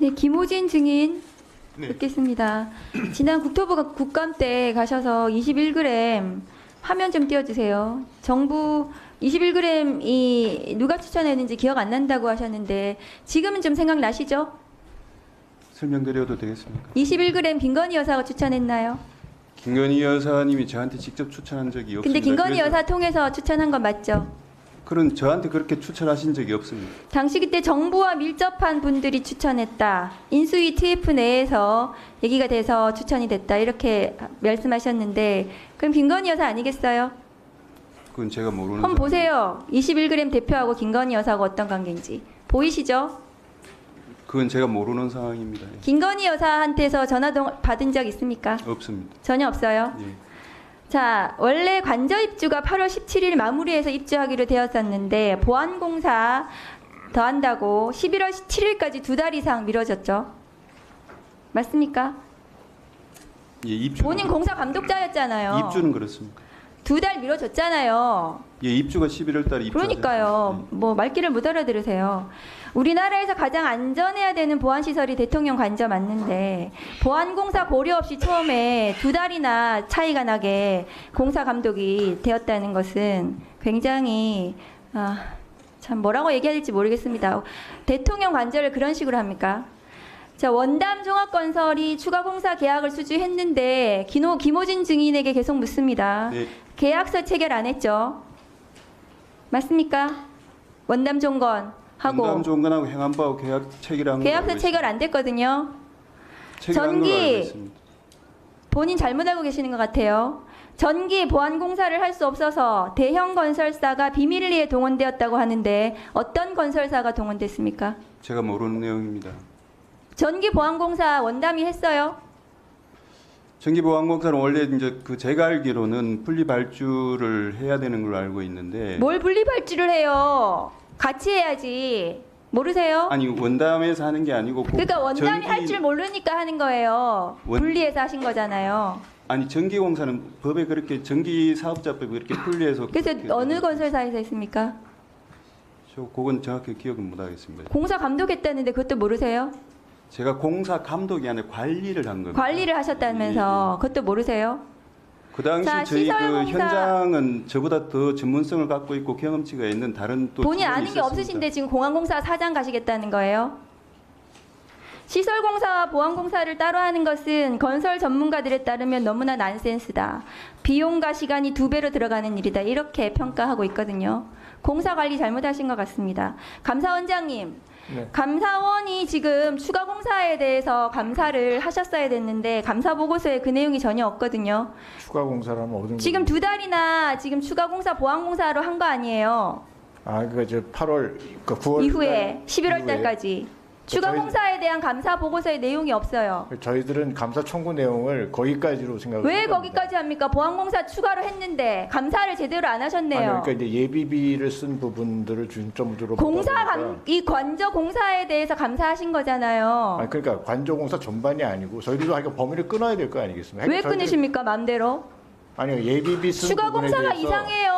네, 김호진 증인 네. 듣겠습니다. 지난 국토부 국감 때 가셔서 21g 화면 좀 띄워주세요. 정부 21g이 누가 추천했는지 기억 안 난다고 하셨는데 지금은 좀 생각나시죠? 설명드려도 되겠습니까? 21g 김건희 여사가 추천했나요? 김건희 여사님이 저한테 직접 추천한 적이 없습니다. 근데 김건희 그래서 여사 통해서 추천한 건 맞죠? 그런 저한테 그렇게 추천하신 적이 없습니다. 당시 그때 정부와 밀접한 분들이 추천했다. 인수위 TF 내에서 얘기가 돼서 추천이 됐다. 이렇게 말씀하셨는데 그럼 김건희 여사 아니겠어요? 그건 제가 모르는. 한번. 보세요. 21g 대표하고 김건희 여사가 어떤 관계인지 보이시죠? 그건 제가 모르는 상황입니다. 예. 김건희 여사한테서 전화 동- 받은 적 있습니까? 없습니다. 전혀 없어요. 예. 자, 원래 관저 입주가 8월 17일 마무리해서 입주하기로 되었었는데 보안공사 더 한다고 11월 17일까지 두 달 이상 미뤄졌죠. 맞습니까? 예, 입주. 본인 공사 감독자였잖아요. 입주는 그렇습니까? 두 달 미뤄졌잖아요. 예, 입주가 11월 달에 입주. 그러니까요. 뭐 말귀를 못 알아들으세요. 우리나라에서 가장 안전해야 되는 보안 시설이 대통령 관저 맞는데 보안 공사 고려 없이 처음에 두 달이나 차이가 나게 공사 감독이 되었다는 것은 굉장히 아, 참 뭐라고 얘기해야 될지 모르겠습니다. 대통령 관저를 그런 식으로 합니까? 자 원담 종합건설이 추가 공사 계약을 수주했는데 김호, 김호진 증인에게 계속 묻습니다. 네, 계약서 체결 안 했죠? 맞습니까? 원담 종건 하고 원담 종건하고 행안부하고 계약 체결한 거 계약서 체결 안 됐거든요. 전기. 본인 잘못 알고 계시는 것 같아요. 전기 보안 공사를 할 수 없어서 대형 건설사가 비밀리에 동원되었다고 하는데 어떤 건설사가 동원됐습니까? 제가 모르는 내용입니다. 전기 보안 공사 원담이 했어요. 전기보안공사는 원래 이제 그 제가 알기로는 분리 발주를 해야 되는 걸로 알고 있는데 뭘 분리발주를 해요? 같이 해야지. 모르세요? 아니 원담에서 하는 게 아니고 그 그러니까 원담이 전기- 할줄 모르니까 하는 거예요. 원- 분리해서 하신 거잖아요. 아니 전기공사는 법에 그렇게 전기 사업자법에 그렇게 분리해서 그래서 어느 건설사에서 했습니까? 저 그건 정확히 기억은 못 하겠습니다. 공사 감독했다는데 그것도 모르세요? 제가 공사 감독이 아니라 관리를 한 겁니다. 관리를 하셨다면서 그것도 모르세요? 그 당시 자, 저희 그 시설 공사- 현장은 저보다 더 전문성을 갖고 있고 경험치가 있는 다른 또 본인 직원이 아는 게 있었습니다. 없으신데 지금 공항공사 사장 가시겠다는 거예요? 시설공사와 보안공사를 따로 하는 것은 건설 전문가들에 따르면 너무나 난센스다. 비용과 시간이 두 배로 들어가는 일이다. 이렇게 평가하고 있거든요. 공사 관리 잘못하신 것 같습니다. 감사원장님, 네. 감사원이 지금 추가 공사에 대해서 감사를 하셨어야 됐는데 감사 보고서에 그 내용이 전혀 없거든요. 추가 공사라면 어떤 지금 두 달이나 지금 추가 공사 보안 공사로 한 거 아니에요. 아 그거 저 8월 그 9월 이후에 11월 달까지 추가 저희- 공사에 대한 감사 보고서에 내용이 없어요. 저희들은 감사 청구 내용을 거기까지로 생각을 왜 합니다. 거기까지 합니까? 보안 공사 추가로 했는데 감사를 제대로 안 하셨네요. 아니, 그러니까 이제 예비비를 쓴 부분들을 중점으로 공사 보다 감, 보니까 이 관저 공사에 대해서 감사하신 거잖아요. 아니 그러니까 관조공사 전반이 아니고 저희들도 하여간 범위를 끊어야 될 거 아니겠습니까? 왜 끊으십니까 맘대로? 아니요 예비비 쓴 추가 부분에 공사가 대해서 이상해요.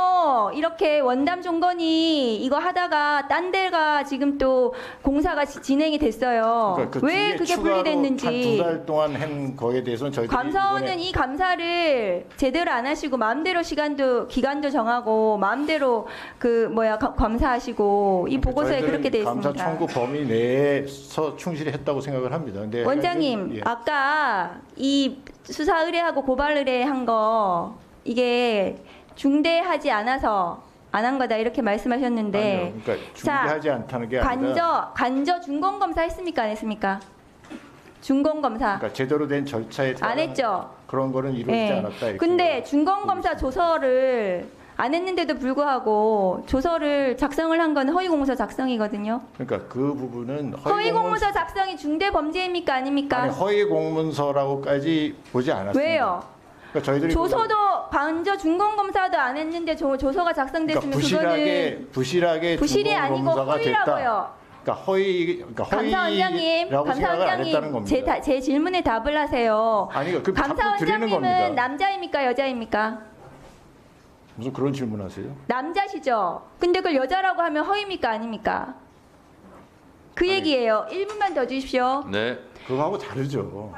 이렇게 원담 종건이 이거 하다가 딴 데가 지금 또 공사가 지- 진행이 됐어요. 그러니까 그 왜 뒤에 그게 추가로 분리됐는지. 한두 달 동안 한 거에 대해서는 저희들이 감사원은 이번에 이 감사를 제대로 안 하시고 마음대로 시간도 기간도 정하고 마음대로 그 뭐야 가- 감사하시고 이 보고서에 저희들은 그렇게 돼 감사 있습니다. 청구 범위 내에서 충실히 했다고 생각을 합니다. 근데 원장님 예. 아까 이 수사 의뢰하고 고발 의뢰한 거 이게 중대하지 않아서 안 한 거다 이렇게 말씀하셨는데 아니요, 그러니까 준비하지 않다는 게 아니라 간저 간저 준공 검사 했습니까 안 했습니까? 준공 검사 그러니까 제대로 된 절차에 안 했죠. 그런 거는 이루어지지 예. 않았다. 이렇게 근데 준공 검사 조서를 안 했는데도 불구하고 조서를 작성을 한 건 허위 공문서 작성이거든요. 그러니까 그 부분은 허위 공문- 공문서 작성이 중대 범죄입니까 아닙니까? 아니 허위 공문서라고까지 보지 않았습니다. 왜요? 그러니까 저희들이 조서도 반저 준공 검사도 안 했는데 조, 조서가 그러니까 작성됐으면 부실하게 그거는 부실하게 부실이 아니고 검사가 됐다. 허위라고요. 그러니까 허위 그러니까 감사원장님, 허위라고 생각을 안 했다는 감사원장님 겁니다. 제, 다- 제 질문에 답을 하세요. 아니 그 자꾸 드리는 감사원장님은 겁니다. 남자입니까 여자입니까? 무슨 그런 질문하세요? 남자시죠. 근데 그걸 여자라고 하면 허위입니까 아닙니까? 그 얘기예요. 1분만 더 주십시오. 네. 그거하고 다르죠.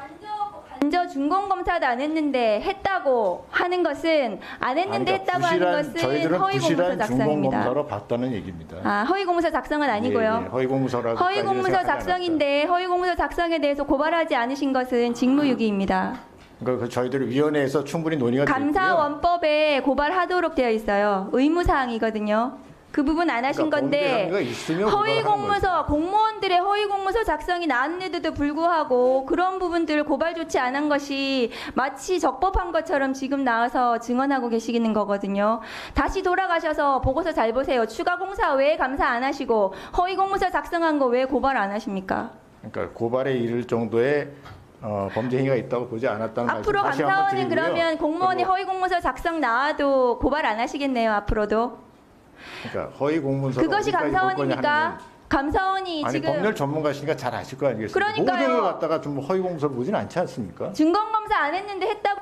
먼저 준공 검사도 안 했는데 했다고 하는 것은 안 했는데 아니, 그러니까 했다고 하는 부실한- 것은 저희들은 허위 공문서 부실한 작성입니다. 중공검사로 봤다는 얘기입니다. 아, 허위 공문서 작성은 아니고요. 예, 예, 허위 공문서라고 허위 공문서 작성인데 허위 공문서 작성에 대해서 고발하지 않으신 것은 직무유기입니다. 그러니까 그 저희들이 위원회에서 충분히 논의가. 감사원법에 고발하도록 되어 있어요. 의무사항이거든요. 그 부분 안 하신 그러니까 건데 허위 공문서 공무원들의 허위 공문서 작성이 나왔는데도 불구하고 그런 부분들을 고발 조치 안 한 것이 마치 적법한 것처럼 지금 나와서 증언하고 계시는 거거든요. 다시 돌아가셔서 보고서 잘 보세요. 추가 공사 왜 감사 안 하시고 허위 공문서 작성한 거 왜 고발 안 하십니까? 그러니까 고발에 이를 정도의 어, 범죄 행위가 있다고 보지 않았다는 앞으로 감사원은. 그러면 공무원이 허위 공문서 작성 나와도 고발 안 하시겠네요. 앞으로도. 그러니까 허위 공문서 그것이 감사원입니까? 감사원이 아니 지금 법률 전문가시니까 잘 아실 거 아니겠습니까? 그러니까요. 모든 걸 갖다가 좀 허위 공문서를 보지는 않지 않습니까? 증거 검사 안 했는데 했다고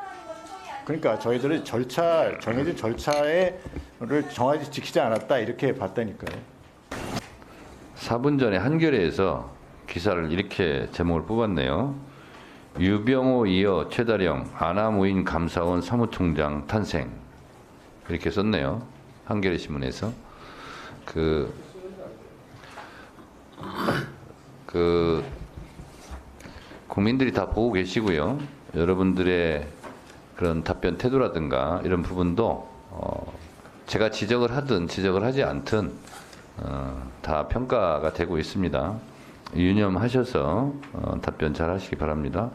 그러니까 저희들은 절차 정해진 절차에를 정확히 지키지 않았다 이렇게 봤다니까요. 4분 전에 한겨레에서 기사를 이렇게 제목을 뽑았네요. 유병호 이어 최다령 아나무인 감사원 사무총장 탄생 이렇게 썼네요. 한겨레 신문에서 그, 그 국민들이 다 보고 계시고요. 여러분들의 그런 답변 태도라든가 이런 부분도 어, 제가 지적을 하든 지적을 하지 않든 어, 다 평가가 되고 있습니다. 유념하셔서 어, 답변 잘 하시기 바랍니다.